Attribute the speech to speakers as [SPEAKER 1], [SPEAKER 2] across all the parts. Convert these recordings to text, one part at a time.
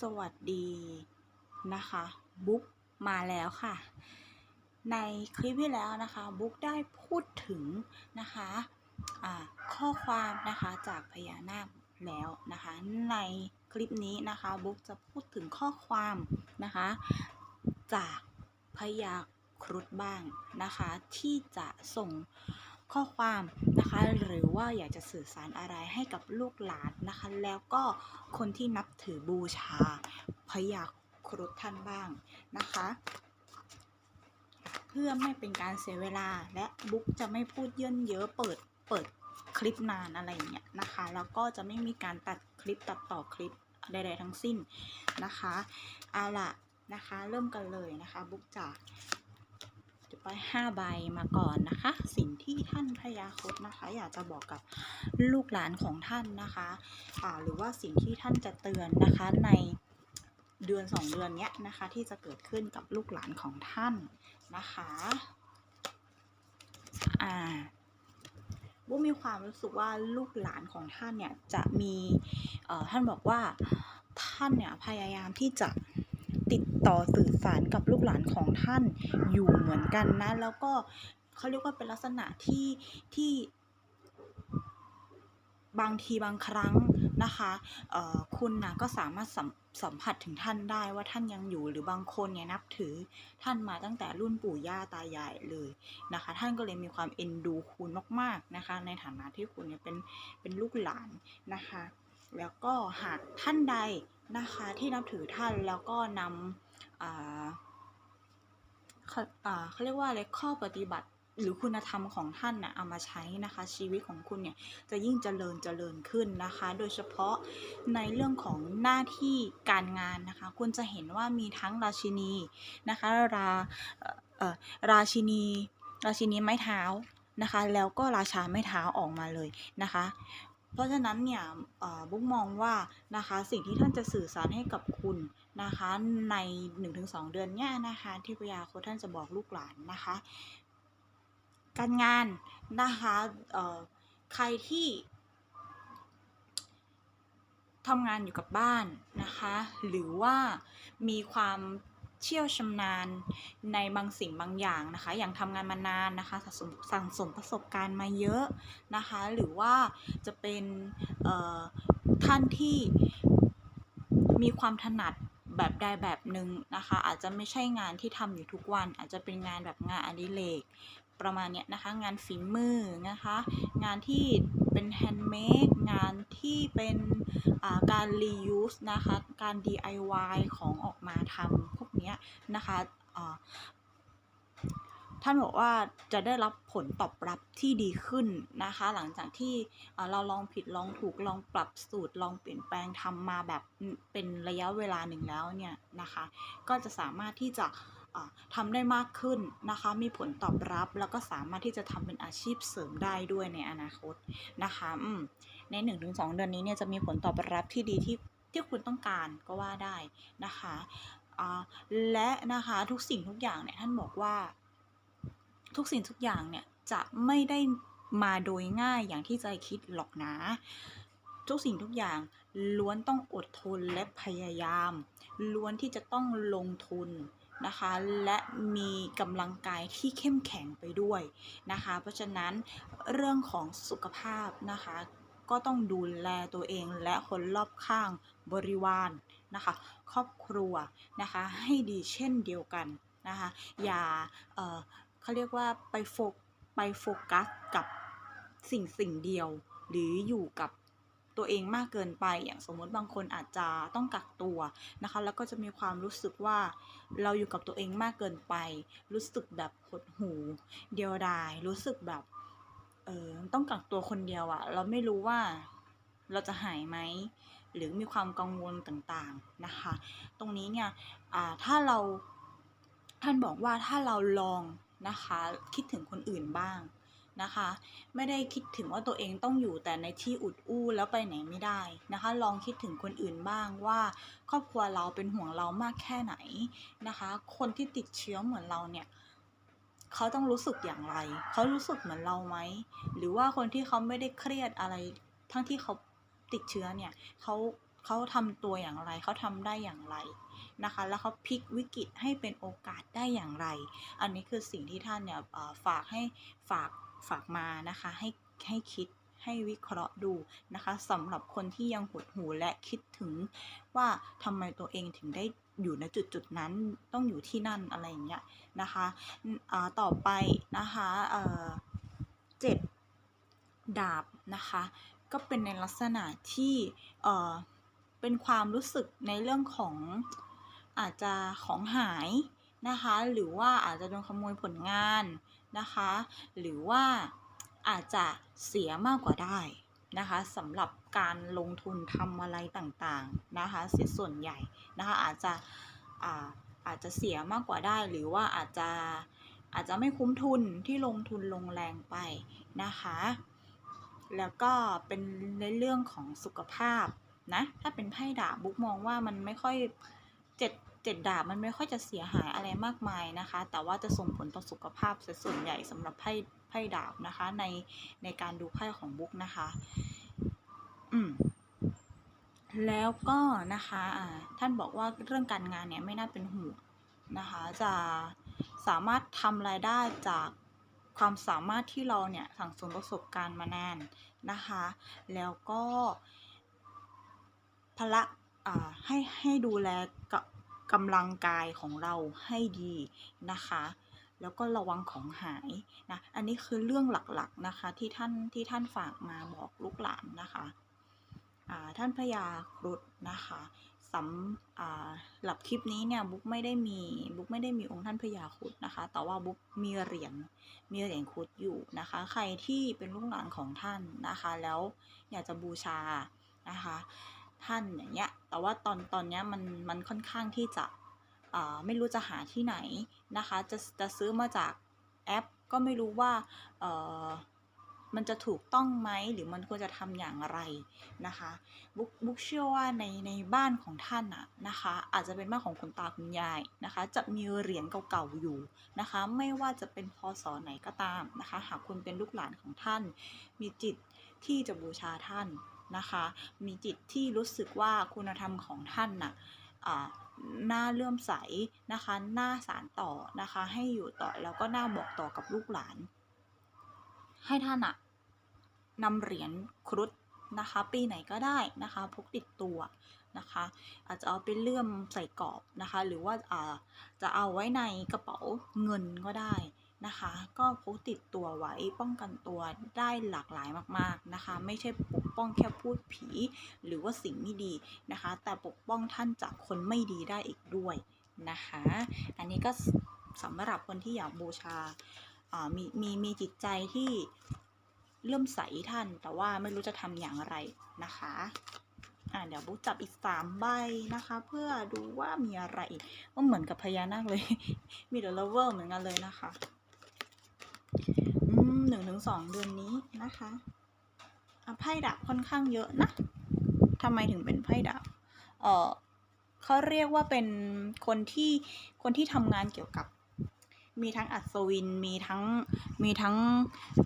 [SPEAKER 1] สวัสดีนะคะ บุ๊กมาแล้วค่ะ ในคลิปที่แล้วนะคะ บุ๊กได้พูดถึงนะคะอ่าข้อความนะคะจากพญานาคแล้วนะคะ ในคลิปนี้นะคะ บุ๊กจะพูดถึงข้อความนะคะ จากพญาครุฑบ้างนะคะ ที่จะส่ง ข้อความนะคะ หรือว่าอยากจะสื่อสารอะไรให้กับลูกหลานนะคะ แล้วก็คนที่นับถือบูชาพญาครุฑท่านบ้างนะคะ เพื่อไม่เป็นการเสียเวลาและบุ๊กจะไม่พูดเยินเยอะเปิดเปิดคลิปนานอะไรอย่างเงี้ยนะคะ แล้วก็จะไม่มีการตัดคลิปตัดต่อคลิปใดๆทั้งสิ้นนะคะ เอาล่ะนะคะ เริ่มกันเลยนะคะ บุ๊กจะ จะไปห้าใบมาก่อนนะคะ สิ่งที่ท่านพญาครดนะคะ อยากจะบอกกับลูกหลานของท่านนะคะอ่าหรือว่าสิ่งที่ท่านจะเตือนนะคะในเดือนสองเดือนเนี้ยนะคะ ที่จะเกิดขึ้นกับลูกหลานของท่านนะคะอ่าบุ๊มีความรู้สึกว่าลูกหลานของท่านเนี่ยจะมีเอ่อท่านบอกว่าท่านเนี่ยพยายามที่จะ ติดต่อสื่อสารกับลูกหลานของท่านอยู่เหมือนกันนะ แล้วก็เขาเรียกว่าเป็นลักษณะที่ที่บางทีบางครั้งนะคะคุณนะก็สามารถสัมสัมผัสถึงท่านได้ว่าท่านยังอยู่หรือบางคนเนี่ยนับถือท่านมาตั้งแต่รุ่นปู่ย่าตายายเลยนะคะ ท่านก็เลยมีความเอ็นดูคุณมาก ๆนะคะ ในฐานะที่คุณเนี่ยเป็นเป็นลูกหลานนะคะ แล้วก็หากท่านใดนะคะที่นับถือท่านแล้วก็นำเขาเรียกว่าอะไรข้อปฏิบัติหรือคุณธรรมของท่านนะ่ะเอามาใช้นะคะ ชีวิตของคุณเนี่ยจะยิ่งเจริญเจริญขึ้นนะคะ โดยเฉพาะในเรื่องของหน้าที่การงานนะคะ คุณจะเห็นว่ามีทั้งราชินีนะคะราราชินี ราชินีไม้เท้านะคะ แล้วก็ราชาไม้เท้าออกมาเลยนะคะ เพราะฉะนั้นเนี่ยบุ๊กมองว่านะคะสิ่งที่ท่านจะสื่อสารให้กับคุณนะคะใน 1-2 เดือนเนี้ยนะคะที่พยาโคท่านจะบอกลูกหลานนะคะ การงานนะคะใครที่ทำงานอยู่กับบ้านนะคะ หรือว่ามีความ เชี่ยวชำนาญในบางสิ่งบางอย่างนะคะ อย่างทำงานมานานนะคะสะสมสั่งสมประสบการณ์มาเยอะนะคะ หรือว่าจะเป็นท่านที่มีความถนัดแบบใดแบบหนึ่งนะคะ อาจจะไม่ใช่งานที่ทำอยู่ทุกวัน อาจจะเป็นงานแบบงานอดิเรกประมาณเนี้ยนะคะ งานฝีมือนะคะ งานที่เป็นแฮนด์เมดงานที่เป็นการ reuse นะคะ การ DIY ของออกมาทำ นี้ยนะคะท่านบอกว่าจะได้รับผลตอบรับที่ดีขึ้นนะคะ หลังจากที่เราลองผิดลองถูกลองปรับสูตรลองเปลี่ยนแปลงทำมาแบบเป็นระยะเวลาหนึ่งแล้วเนี่ยนะคะ ก็จะสามารถที่จะอ่าทำได้มากขึ้นนะคะ มีผลตอบรับแล้วก็สามารถที่จะทำเป็นอาชีพเสริมได้ด้วยในอนาคตนะคะอืมใน 1-2 เดือนนี้เนี่ยจะมีผลตอบรับที่ดีที่ที่คุณต้องการก็ว่าได้นะคะ และนะคะทุกสิ่งทุกอย่างเนี่ยท่านบอกว่า ทุกสิ่งทุกอย่างเนี่ยจะไม่ได้มาโดยง่ายอย่างที่ใจคิดหรอกนะ ทุกสิ่งทุกอย่างล้วนต้องอดทนและพยายาม ล้วนที่จะต้องลงทุนนะคะ และมีกำลังกายที่เข้มแข็งไปด้วยนะคะ เพราะฉะนั้นเรื่องของสุขภาพนะคะ ก็ต้องดูแลตัวเองและคนรอบข้างบริวาร นะคะครอบครัวนะคะให้ดีเช่นเดียวกันนะคะอย่าเเขาเรียกว่าไปโฟกไปโฟกัสกับสิ่งสิ่งเดียว หรืออยู่กับตัวเองมากเกินไป อย่างสมมติบางคนอาจจะต้องกักตัวนะคะ แล้วก็จะมีความรู้สึกว่าเราอยู่กับตัวเองมากเกินไป รู้สึกแบบหดหูเดียวดาย รู้สึกแบบเออต้องกักตัวคนเดียวอะเราไม่รู้ว่าเราจะหายไหม หรือมีความกังวลต่างๆนะคะ ตรงนี้เนี่ยถ้าเราท่านบอกว่าถ้าเราลองนะคะคิดถึงคนอื่นบ้างนะคะไม่ได้คิดถึงว่าตัวเองต้องอยู่แต่ในที่อุดอู้แล้วไปไหนไม่ได้นะคะ ลองคิดถึงคนอื่นบ้างว่า ครอบครัวเราเป็นห่วงเรามากแค่ไหนนะคะ คนที่ติดเชื้อเหมือนเราเนี่ยเขาต้องรู้สึกอย่างไร เขารู้สึกเหมือนเราไหม หรือว่าคนที่เขาไม่ได้เครียดอะไร ทั้งที่เขา ติดเชื้อเนี่ยเขาเขาทำตัวอย่างไรเขาทำได้อย่างไรนะคะ แล้วเขาพลิกวิกฤตให้เป็นโอกาสได้อย่างไร อันนี้คือสิ่งที่ท่านเนี่ยฝากให้ฝากฝากมานะคะให้ให้คิดให้วิเคราะห์ดูนะคะสำหรับคนที่ยังหดหูและคิดถึงว่าทำไมตัวเองถึงได้อยู่ในจุดจุดนั้นต้องอยู่ที่นั่นอะไรอย่างเงี้ยนะคะอ่าต่อไปนะคะเจ็ดดาบนะคะ ก็เป็นในลักษณะที่เอ่อเป็นความรู้สึกในเรื่องของอาจจะของหายนะคะ หรือว่าอาจจะโดนขโมยผลงานนะคะ หรือว่าอาจจะเสียมากกว่าได้นะคะสำหรับการลงทุนทำอะไรต่างๆนะคะ เสียส่วนใหญ่นะคะอาจจะอาอาจจะเสียมากกว่าได้ หรือว่าอาจจะอาจจะไม่คุ้มทุนที่ลงทุนลงแรงไปนะคะ แล้วก็เป็นในเรื่องของสุขภาพนะ ถ้าเป็นไพ่ดาบบุ๊กมองว่ามันไม่ค่อยเจ็ดเจ็ดดาบมันไม่ค่อยจะเสียหายอะไรมากมายนะคะ แต่ว่าจะส่งผลต่อสุขภาพส่วนใหญ่สำหรับไพ่ไพ่ดาบนะคะ ในในการดูไพ่ของบุ๊กนะคะ อืมแล้วก็นะคะท่านบอกว่าเรื่องการงานเนี่ยไม่น่าเป็นห่วงนะคะ จะสามารถทำรายได้จาก ความสามารถที่เราเนี่ยสั่งสมประสบการณ์มานานนะคะ แล้วก็พละให้ให้ดูแลกับกำลังกายของเราให้ดีนะคะ แล้วก็ระวังของหายนะอันนี้คือเรื่องหลักๆนะคะที่ท่านที่ท่านฝากมาบอกลูกหลานนะคะท่านพญาครุฑนะคะ สำหลับคลิปนี้เนี่ยบุ๊กไม่ได้มีบุ๊กไม่ได้มีองค์ท่านพญาครุฑนะคะ แต่ว่าบุ๊กมีเหรียญมีเหรียญครุฑอยู่นะคะ ใครที่เป็นลูกหลานของท่านนะคะ แล้วอยากจะบูชานะคะ ท่านอย่างเงี้ยแต่ว่าตอนตอนเนี้ยมันมันค่อนข้างที่จะไม่รู้จะหาที่ไหนนะคะ จะจะซื้อมาจากแอปก็ไม่รู้ว่า มันจะถูกต้องไหมหรือมันควรจะทำอย่างไรนะคะบุ๊กบุ๊กเชื่อว่าในในบ้านของท่านอะนะคะ อาจจะเป็นบ้านของคุณตาคุณยายนะคะ จะมีเหรียญเก่าๆอยู่นะคะ ไม่ว่าจะเป็นพศไหนก็ตามนะคะ หากคุณเป็นลูกหลานของท่าน มีจิตที่จะบูชาท่านนะคะ มีจิตที่รู้สึกว่าคุณธรรมของท่านน่ะน่าเลื่อมใสนะคะน่าสานต่อนะคะ ให้อยู่ต่อแล้วก็น่าบอกต่อกับลูกหลาน ให้ท่านอะนำเหรียญครุฑนะคะ ปีไหนก็ได้นะคะพกติดตัวนะคะ อาจจะเอาไปเลื่อมใส่กรอบนะคะ หรือว่าอ่าจะเอาไว้ในกระเป๋าเงินก็ได้นะคะ ก็พกติดตัวไว้ป้องกันตัวได้หลากหลายมากๆนะคะ ไม่ใช่ปกป้องแค่พูดผี หรือว่าสิ่งไม่ดีนะคะ แต่ปกป้องท่านจากคนไม่ดีได้อีกด้วยนะคะ อันนี้ก็สำหรับคนที่อยากบูชาอ่า มีมีมีจิตใจที่เลื่มใสท่าน แต่ว่าไม่รู้จะทำอย่างไรนะคะอ่าเดี๋ยวบุ๊จับอีกสามใบนะคะ เพื่อดูว่ามีอะไรอีกว่าเหมือนกับพญานาคเลย มีเดอะเลเวอร์เหมือนกันเลยนะคะอืมหนึ่งถึงสองเดือนนี้นะคะอะไพ่ดาบค่อนข้างเยอะนะทำไมถึงเป็นไพ่ดาบเออเขาเรียกว่าเป็นคนที่คนที่ทำงานเกี่ยวกับ มีทั้งอัศวิน มีทั้ง มีทั้ง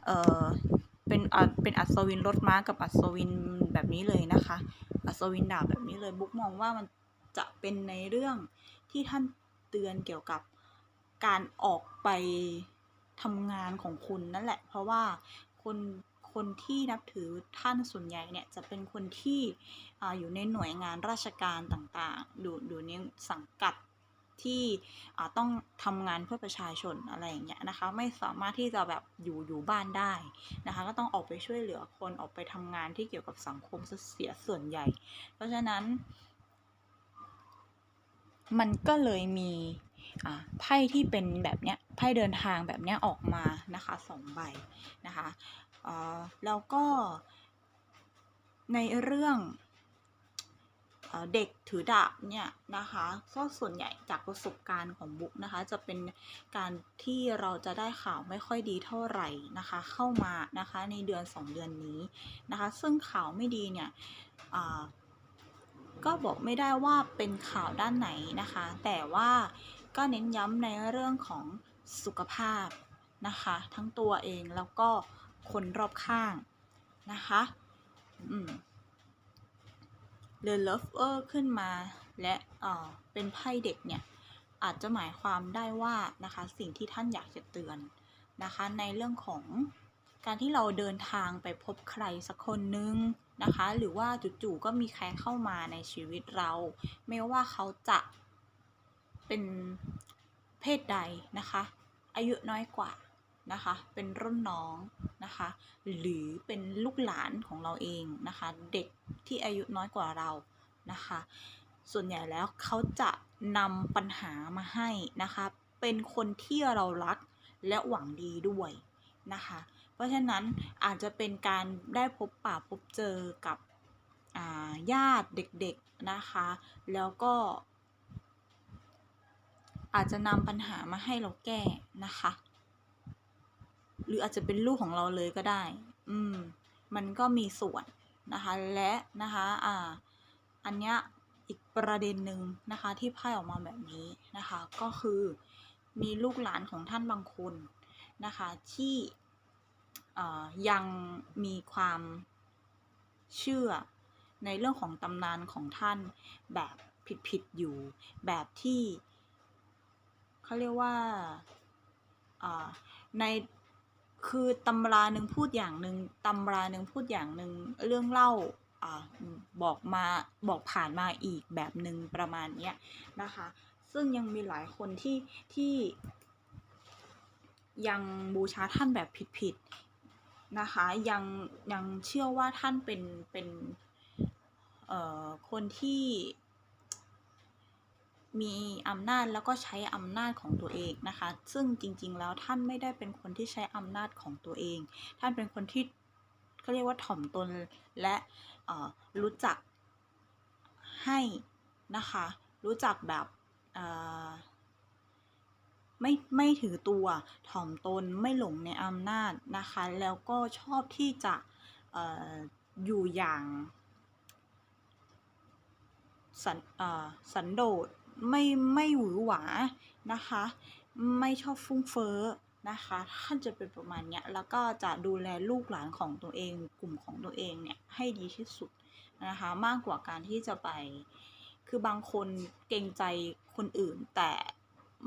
[SPEAKER 1] เออเป็นอ่าเป็นอัศวินรถม้ากับอัศวินแบบนี้เลยนะคะ อัศวินดาบแบบนี้เลย บุ๊กมองว่ามันจะเป็นในเรื่องที่ท่านเตือนเกี่ยวกับการออกไปทำงานของคุณนั่นแหละ เพราะว่าคนคนที่นับถือท่านส่วนใหญ่เนี่ยจะเป็นคนที่อาอยู่ในหน่วยงานราชการต่างๆอยู่อยู่ในสังกัด ที่ต้องทำงานเพื่อประชาชนอะไรอย่างเงี้ยนะคะ ไม่สามารถที่จะแบบอยู่อยู่บ้านได้นะคะ ก็ต้องออกไปช่วยเหลือคนออกไปทำงานที่เกี่ยวกับสังคมเสียส่วนใหญ่ เพราะฉะนั้น มันก็เลยมีไพ่ที่เป็นแบบเนี้ยไพ่เดินทางแบบเนี้ยออกมานะคะสองใบนะคะแล้วก็ในเรื่อง เด็กถือดาบเนี่ยนะคะก็ส่วนใหญ่จากประสบการณ์ของบุ๊กนะคะ จะเป็นการที่เราจะได้ข่าวไม่ค่อยดีเท่าไหร่นะคะ เข้ามานะคะในเดือน 2 เดือนนี้นะคะ ซึ่งข่าวไม่ดีเนี่ยก็บอกไม่ได้ว่าเป็นข่าวด้านไหนนะคะ แต่ว่าก็เน้นย้ำในเรื่องของสุขภาพนะคะ ทั้งตัวเองแล้วก็คนรอบข้างนะคะ อืม The Lover ขึ้นมา และเอ่อเป็นไพ่เด็กเนี่ย อาจจะหมายความได้ว่านะคะสิ่งที่ท่านอยากจะเตือนนะคะในเรื่องของการที่เราเดินทางไปพบใครสักคนนึงนะคะหรือว่าจู่ๆก็มีใครเข้ามาในชีวิตเรา ไม่ว่าเขาจะเป็นเพศใดนะคะ อายุน้อยกว่า นะคะ เป็นรุ่นน้องนะคะ หรือเป็นลูกหลานของเราเองนะคะ เด็กที่อายุน้อยกว่าเรานะคะ ส่วนใหญ่แล้วเขาจะนำปัญหามาให้นะคะ เป็นคนที่เรารักและหวังดีด้วยนะคะ เพราะฉะนั้นอาจจะเป็นการได้พบปะพบเจอกับญาติเด็กๆนะคะ แล้วก็อาจจะนำปัญหามาให้เราแก้นะคะ หรืออาจจะเป็นลูกของเราเลยก็ได้ อืม มันก็มีส่วนนะคะ และนะคะ อ่า อันเนี้ยอีกประเด็นหนึ่งนะคะ ที่ไพ่ออกมาแบบนี้นะคะ ก็คือมีลูกหลานของท่านบางคนนะคะ ที่อ่อยังมีความเชื่อในเรื่องของตำนานของท่านแบบผิดๆอยู่ แบบที่เขาเรียกว่าอ่าใน คือตำราหนึ่งพูดอย่างหนึ่งตำราหนึ่งพูดอย่างหนึ่งเรื่องเล่าอบอกมาบอกผ่านมาอีกแบบหนึ่งประมาณเนี้ยนะคะ ซึ่งยังมีหลายคนที่ที่ยังบูชาท่านแบบผิดๆนะคะยังยังเชื่อว่าท่านเป็นเป็นเอ่อคนที่ มีอำนาจแล้วก็ใช้อำนาจของตัวเองนะคะ ซึ่งจริงๆแล้วท่านไม่ได้เป็นคนที่ใช้อำนาจของตัวเอง ท่านเป็นคนที่เขาเรียกว่าถ่อมตนและรู้จักให้นะคะ รู้จักแบบไม่ไม่ถือตัวถ่อมตนไม่หลงในอำนาจนะคะ แล้วก็ชอบที่จะอออยู่อย่างสันสันโดษ ไม่ไม่หวือหวานะคะ ไม่ชอบฟุ้งเฟ้อนะคะท่านจะเป็นประมาณเนี้ยแล้วก็จะดูแลลูกหลานของตัวเอง กลุ่มของตัวเองเนี่ยให้ดีที่สุดนะคะ มากกว่าการที่จะไป คือบางคนเกรงใจคนอื่น แต่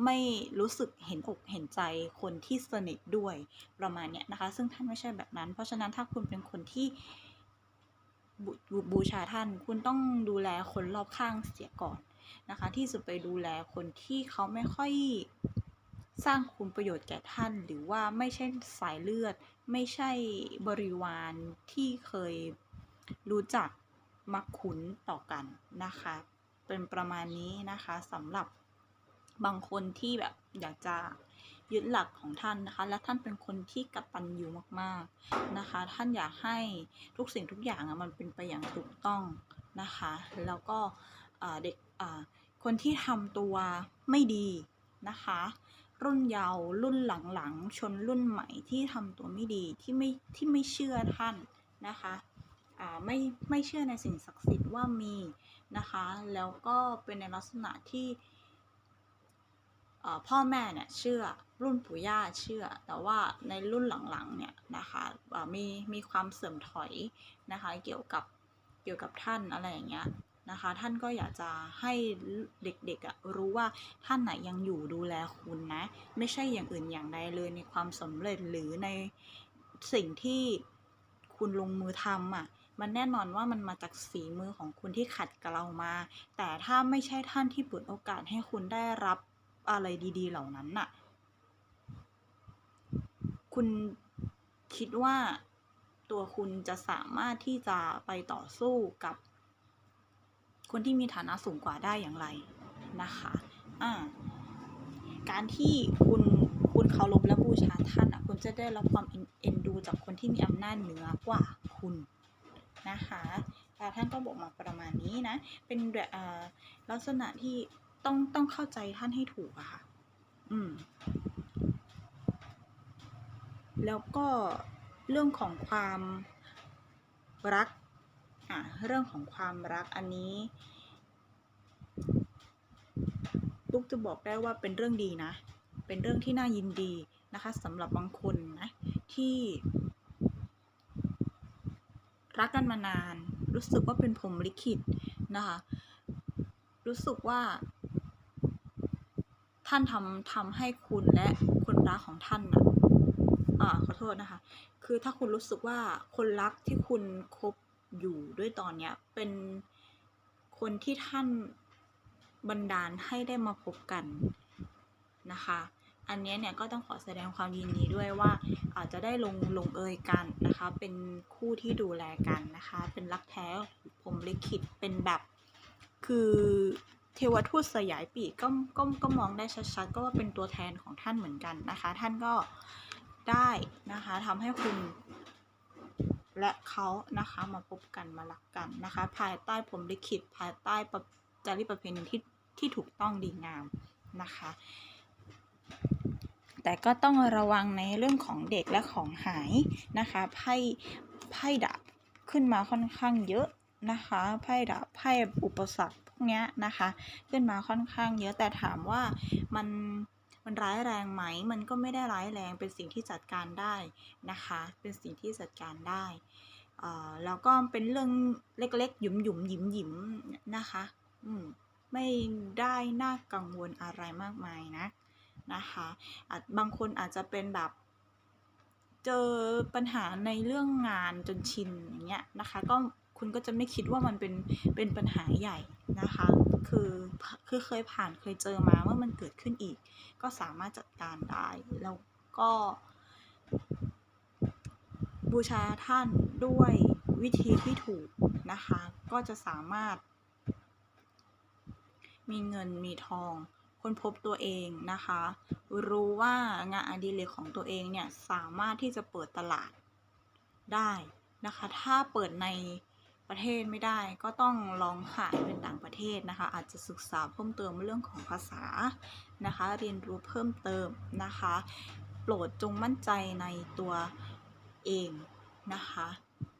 [SPEAKER 1] ไม่รู้สึกเห็นอกเห็นใจคนที่สนิทด้วยประมาณเนี้ยนะคะ ซึ่งท่านไม่ใช่แบบนั้น เพราะฉะนั้นถ้าคุณเป็นคนที่บบูบูชาท่าน คุณต้องดูแลคนรอบข้างเสียก่อน นะคะ ที่จะไปดูแลคนที่เขาไม่ค่อยสร้างคุณประโยชน์แก่ท่าน หรือว่าไม่ใช่สายเลือด ไม่ใช่บริวารที่เคยรู้จักมักคุ้นต่อกันนะคะ เป็นประมาณนี้นะคะสำหรับบางคนที่แบบอยากจะยึดหลักของท่านนะคะ และท่านเป็นคนที่กตัญญูมากๆนะคะ ท่านอยากให้ทุกสิ่งทุกอย่างมันเป็นไปอย่างถูกต้องนะคะ แล้วก็เด็ก คนที่ทำตัวไม่ดีนะคะ รุ่นเยาว์รุ่นหลังๆ ชนรุ่นใหม่ที่ทำตัวไม่ดีที่ไม่ที่ไม่เชื่อท่านนะคะไม่ไม่เชื่อในสิ่งศักดิ์สิทธิ์ว่ามีนะคะ แล้วก็เป็นในลักษณะที่พ่อแม่เนี่ยเชื่อรุ่นปู่ย่าเชื่อ แต่ว่าในรุ่นหลังๆเนี่ยนะคะมีมีความเสื่อมถอยนะคะเกี่ยวกับเกี่ยวกับท่านอะไรอย่างเงี้ย นะคะ ท่านก็อยากจะให้เด็กๆอะรู้ว่าท่านไหนยังอยู่ดูแลคุณนะ ไม่ใช่อย่างอื่นอย่างใดเลยในความสำเร็จหรือในสิ่งที่คุณลงมือทำอะมันแน่นอนว่ามันมาจากฝีมือของคุณที่ขัดเกลามา แต่ถ้าไม่ใช่ท่านที่เปิดโอกาสให้คุณได้รับอะไรดีๆ เหล่านั้นน่ะ คุณคิดว่าตัวคุณจะสามารถที่จะไปต่อสู้กับ คนที่มีฐานะสูงกว่าได้อย่างไรนะคะอ่าการที่คุณคุณเคารพและบูชาท่านอะคุณจะได้รับความเอ็นดูจากคนที่มีอำนาจเหนือกว่าคุณนะคะแต่ท่านก็บอกมาประมาณนี้นะ เป็นแบบลักษณะที่ต้องต้องเข้าใจท่านให้ถูกอะค่ะ อืม แล้วก็เรื่องของความรัก อะเรื่องของความรักอันนี้ลูกจะบอกได้ว่าเป็นเรื่องดีนะ เป็นเรื่องที่น่ายินดีนะคะสำหรับบางคนนะที่ รักกันมานาน รู้สึกว่าเป็นพรหมลิขิตนะคะรู้สึกว่า ท่านทำทำให้คุณและคนรักของท่านนะอ่าขอโทษนะคะ คือถ้าคุณรู้สึกว่าคนรักที่คุณคบ อยู่ด้วยตอนเนี้ยเป็นคนที่ท่านบันดาลให้ได้มาพบกันนะคะ อันนี้เนี่ยก็ต้องขอแสดงความยินดีด้วยว่าอาจจะได้ลงลงเอยกันนะคะ เป็นคู่ที่ดูแลกันนะคะ เป็นรักแท้ผมลิขิตเป็นแบบคือเทวทูตสยายปีกก็ก็ก็มองได้ชัดๆ ก็ว่าเป็นตัวแทนของท่านเหมือนกันนะคะ ท่านก็ได้นะคะทำให้คุณ และเขานะคะมาพบกันมารักกันนะคะ ภายใต้ผมลิขิตภายใต้ประจารีตประเพณีที่ที่ถูกต้องดีงามนะคะ แต่ก็ต้องระวังในเรื่องของเด็กและของหายนะคะไพ่ไพ่ดาบขึ้นมาค่อนข้างเยอะนะคะไพ่ดาบไพ่อุปสรรคพวกนี้นะคะ ขึ้นมาค่อนข้างเยอะแต่ถามว่ามัน มันร้ายแรงไหม มันก็ไม่ได้ร้ายแรง เป็นสิ่งที่จัดการได้นะคะ เป็นสิ่งที่จัดการได้อ่อแล้วก็เป็นเรื่องเล็กๆ หยุมหยุมหยิมหยิมนะคะ อืม ไม่ได้น่ากังวลอะไรมากมายนะนะคะอาจบางคนอาจจะเป็นแบบ เจอปัญหาในเรื่องงานจนชินอย่างเงี้ยนะคะ ก็คุณก็จะไม่คิดว่ามันเป็นเป็นปัญหาใหญ่ นะคะ คือคือเคยผ่านเคยเจอมาเมื่อมันเกิดขึ้นอีก ก็สามารถจัดการได้ แล้วก็ บูชาท่านด้วยวิธีที่ถูกนะคะ ก็จะสามารถ มีเงินมีทองค้นพบตัวเองนะคะ รู้ว่างานอดิเรกของตัวเองเนี่ย สามารถที่จะเปิดตลาดได้นะคะ ถ้าเปิดใน ประเทศไม่ได้ ก็ต้องลองขายเป็นต่างประเทศนะคะ อาจจะศึกษาเพิ่มเติมเรื่องของภาษานะคะ เรียนรู้เพิ่มเติมนะคะ โปรดจงมั่นใจในตัวเองนะคะ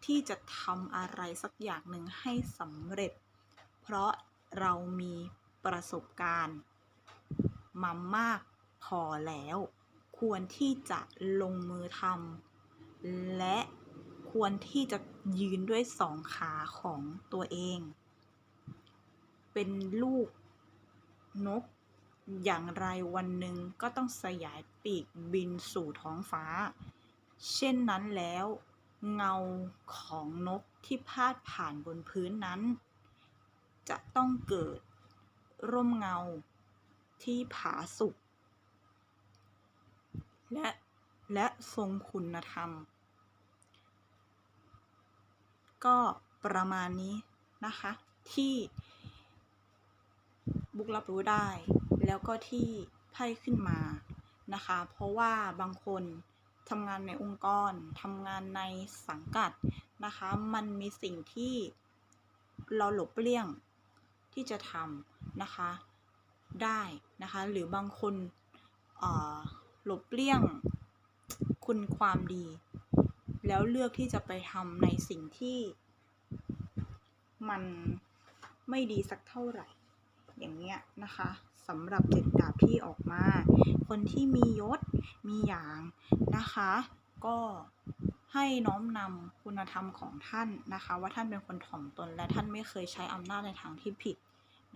[SPEAKER 1] ที่จะทำอะไรสักอย่างหนึ่งให้สำเร็จ เพราะเรามีประสบการณ์มามากพอแล้ว ควรที่จะลงมือทำและควรที่จะ ยืนด้วยสองขาของตัวเอง เป็นลูกนก อย่างไรวันหนึ่งก็ต้องสยายปีกบินสู่ท้องฟ้า เช่นนั้นแล้ว เงาของนกที่พาดผ่านบนพื้นนั้น จะต้องเกิดร่มเงาที่ผาสุกและและทรงคุณธรรม ก็ประมาณนี้นะคะ ที่บุกรับรู้ได้ แล้วก็ที่ไพ่ขึ้นมานะคะ เพราะว่าบางคนทำงานในองค์กรทำงานในสังกัดนะคะ มันมีสิ่งที่เราหลบเลี่ยงที่จะทำนะคะได้นะคะ หรือบางคนหลบเลี่ยงคุณความดี แล้วเลือกที่จะไปทำในสิ่งที่มันไม่ดีสักเท่าไหร่ อย่างเงี้ยนะคะสำหรับเจ็ดดาบที่ออกมา คนที่มียศมีอย่างนะคะ ก็ให้น้อมนำคุณธรรมของท่านนะคะ ว่าท่านเป็นคนถ่อมตน และท่านไม่เคยใช้อำนาจในทางที่ผิด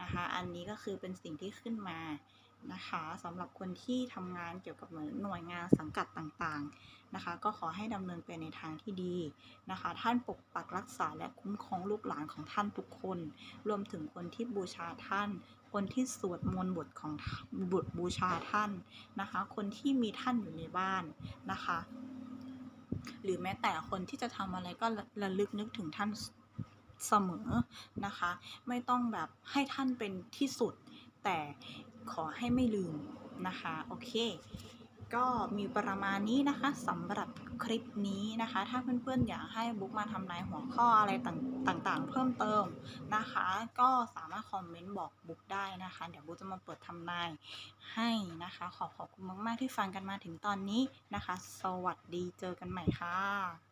[SPEAKER 1] นะคะ อันนี้ก็คือเป็นสิ่งที่ขึ้นมา นะคะสำหรับคนที่ทำงานเกี่ยวกับหน่วยงานสังกัดต่างๆนะคะ ก็ขอให้ดำเนินไปในทางที่ดีนะคะ ท่านปกปักรักษาและคุ้มครองลูกหลานของท่านทุกคน รวมถึงคนที่บูชาท่าน คนที่สวดมนต์บทของบทบูชาท่านนะคะ คนที่มีท่านอยู่ในบ้านนะคะ หรือแม้แต่คนที่จะทำอะไรก็ระระลึกนึกถึงท่านเสมอนะคะ ไม่ต้องแบบให้ท่านเป็นที่สุดแต่ ขอให้ไม่ลืมนะคะโอเค ก็มีประมาณนี้นะคะสำหรับคลิปนี้นะคะ ถ้าเพื่อนๆอยากให้บุ๊กมาทำนายหัวข้ออะไรต่างๆ เพิ่มเติมนะคะ ก็สามารถคอมเมนต์บอกบุ๊กได้นะคะ เดี๋ยวบุ๊กจะมาเปิดทำนายให้นะคะ ขอขอบคุณมากๆที่ฟังกันมาถึงตอนนี้นะคะ สวัสดีเจอกันใหม่ค่ะ